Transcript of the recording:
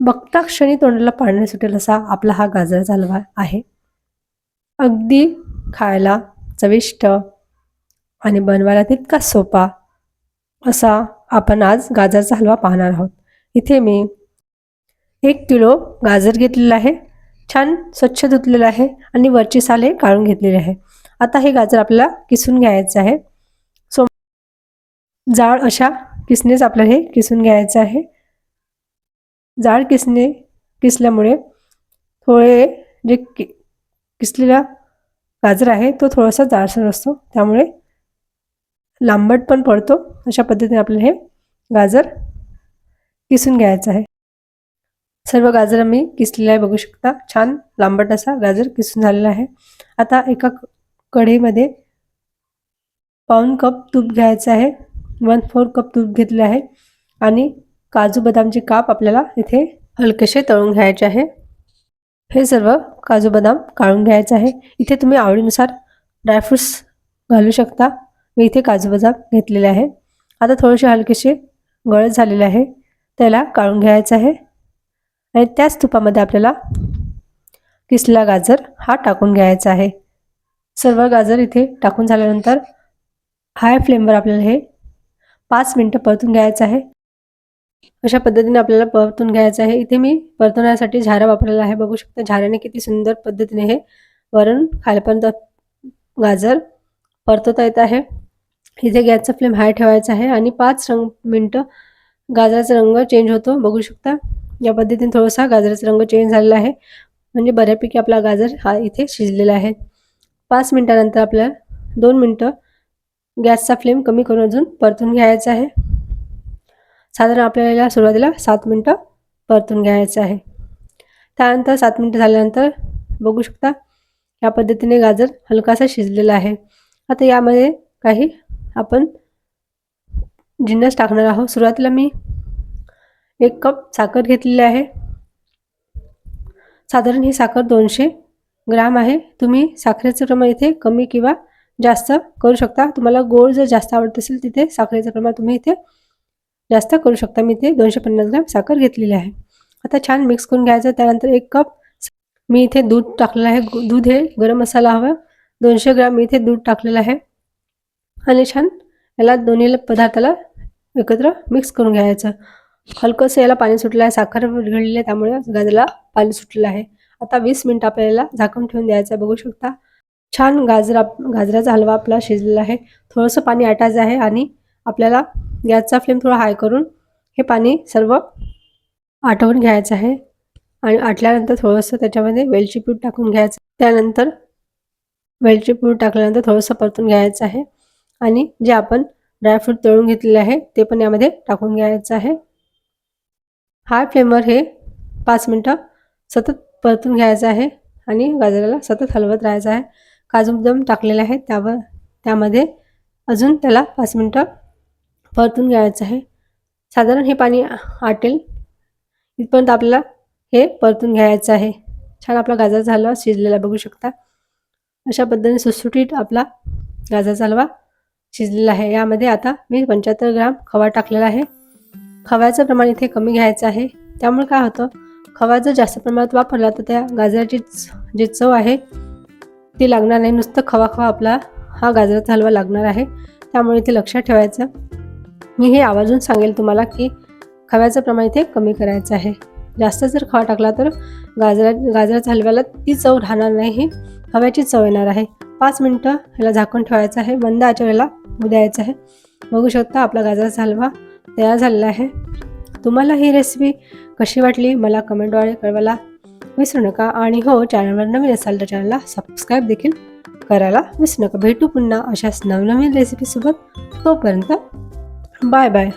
बघता क्षणी तोंडाला पाणी सुटेल असा आपला हा गाजराचा हलवा आहे. अगदी खायला चविष्ट आणि बनवायला तितका सोपा असा आपण आज गाजरचा हलवा पाहणार आहोत. इथे मी एक किलो गाजर घेतलेलं आहे. छान स्वच्छ धुतलेलं आहे आणि वरची साले काढून घेतलेली आहे. आता हे गाजर आपल्याला किसून घ्यायचं आहे. सो जाड अशा किसनेच आपल्याला हे किसून घ्यायचं आहे. जाड किसणे किसल्यामुळे थोडे जे कि किसलेला गाजर आहे तो थोडासा जाडसर असतो. त्यामुळे लांबट पण पडतो. अशा पद्धतीने आपल्याला हे गाजर किसून घ्यायचं आहे. सर्व गाजर मी किसलेलं आहे बघू शकता. छान लांबट असा गाजर किसून झालेला आहे. आता एका कढईमध्ये पाऊन कप तूप घ्यायचं आहे. वन फोर कप तूप घेतलं आहे. आणि काजू बदामचे काप आपल्याला इथे हलकेसे तळून घ्यायचे आहे. हे सर्व काजू बदाम काढून घ्यायचं आहे. इथे तुम्ही आवडीनुसार ड्रायफ्रुट्स घालू शकता. मी इथे काजू बदाम घेतलेले आहे. आता थोडेसे हलकेसे गळत झालेले आहे. त्याला काढून घ्यायचं आहे. आणि त्याच तुपामध्ये आपल्याला किसला गाजर हा टाकून घ्यायचा आहे. सर्व गाजर इथे टाकून झाल्यानंतर हाय फ्लेमवर आपल्याला हे पाच मिनटं परतून घ्यायचं आहे. अशा पद्धतीने आपल्याला परतून घ्यायचं आहे. इथे मी परतवण्यासाठी झारा वापरलेला आहे. बघू शकता झाऱ्याने किती सुंदर पद्धतीने हे वरण खालपर्यंत गाजर परतवता येत आहे. इथे गॅसचा फ्लेम हाय ठेवायचा आहे आणि पाच रंग मिनटं गाजराचा रंग चेंज होतो. बघू शकता या पद्धतीने थोडासा गाजराचा रंग चेंज झालेला आहे. म्हणजे बऱ्यापैकी आपला गाजर हा इथे शिजलेला आहे. पाच मिनटानंतर आपल्याला दोन मिनटं गॅसचा फ्लेम कमी करून अजून परतून घ्यायचा आहे. साधारण आपल्याला सुरुवातीला सात मिनटं परतून घ्यायचं आहे. त्यानंतर सात मिनटं झाल्यानंतर बघू शकता या पद्धतीने गाजर हलकासा शिजलेला आहे. आता यामध्ये काही आपण जिन्नस टाकणार आहोत. सुरुवातीला मी एक कप साखर घेतलेली आहे. साधारण ही साखर दोनशे ग्राम आहे. तुम्ही साखरेचं प्रमाण इथे कमी किंवा जास्त करू शकता. तुम्हाला गोड जर जास्त आवडत असेल तिथे साखरेचं प्रमाण तुम्ही इथे जास्त करू शकता. मी ते दोनशे पन्नास ग्रॅम साखर घेतलेली आहे. आता छान मिक्स करून घ्यायचं त्यानंतर एक कप मी इथे दूध टाकलेलं आहे. दूध हे गरम मसाला हवा. दोनशे ग्राम मी इथे दूध टाकलेलं आहे. आणि छान याला दोन्ही पदार्थाला एकत्र मिक्स करून घ्यायचं. हलकंसं याला पाणी सुटलं आहे. साखर विरघळलेली आहे. त्यामुळे गाजराला पाणी सुटलेलं आहे. आता वीस मिनिट आपल्याला झाकून ठेवून द्यायचं बघू शकता. छान गाजरा गाजराचा हलवा आपला शिजलेला आहे. थोडंसं पाणी आटायचं आहे आणि आपल्याला गॅसचा फ्लेम थोडा हाय करून हे पाणी सर्व आटवून घ्यायचं आहे. आणि आटल्यानंतर थोडंसं त्याच्यामध्ये वेलची पूड टाकून घ्यायचं. त्यानंतर वेलची पूड टाकल्यानंतर थोडंसं परतून घ्यायचं आहे. आणि जे आपण ड्रायफ्रूट तळून घेतलेले आहे ते पण यामध्ये टाकून घ्यायचं आहे. हाय फ्लेमवर हे पाच मिनटं सतत परतून घ्यायचं आहे. आणि गाजराला सतत हलवत राहायचं आहे. काजू बदाम टाकलेले आहे त्यावर त्यामध्ये अजून त्याला पाच मिनटं परतून घ्यायचं आहे. साधारण हे पाणी आटेल. इथपर्यंत आपल्याला हे परतून घ्यायचं आहे. छान आपला गाजर हलवा शिजलेला बघू शकता. अशा पद्धतीने सुटसुटीत आपला गाजरचा हलवा शिजलेला आहे. यामध्ये आता मी पंच्याहत्तर ग्राम खवा टाकलेला आहे. खव्याचं प्रमाण इथे कमी घ्यायचं आहे. त्यामुळे काय होतं? खवा जर जास्त प्रमाणात वापरला तर त्या गाजराची जी चव आहे ती लागणार नाही. नुसतं खवा खवा आपला हा गाजराचा हलवा लागणार आहे. त्यामुळे इथे लक्षात ठेवायचं. मी हे आवर्जून सांगेल तुम्हाला की खव्याचं प्रमाण इथे कमी करायचं आहे. जास्त जर खवा टाकला तर गाजरा गाजराच्या हलव्याला ती चव राहणार नाही ही खव्याची चव येणार आहे. पाच मिनटं ह्याला झाकून ठेवायचं आहे. मंद आच्या वेळेला द्यायचं आहे. बघू शकता आपला गाजराचा हलवा तयार झालेला आहे. तुम्हाला ही रेसिपी कशी वाटली मला कमेंटद्वारे कळवायला विसरू नका. आणि हो चॅनलवर नवीन असाल तर चॅनलला सबस्क्राईब देखील करायला विसरू नका. भेटू पुन्हा अशाच नवनवीन रेसिपीसोबत तोपर्यंत Bye bye.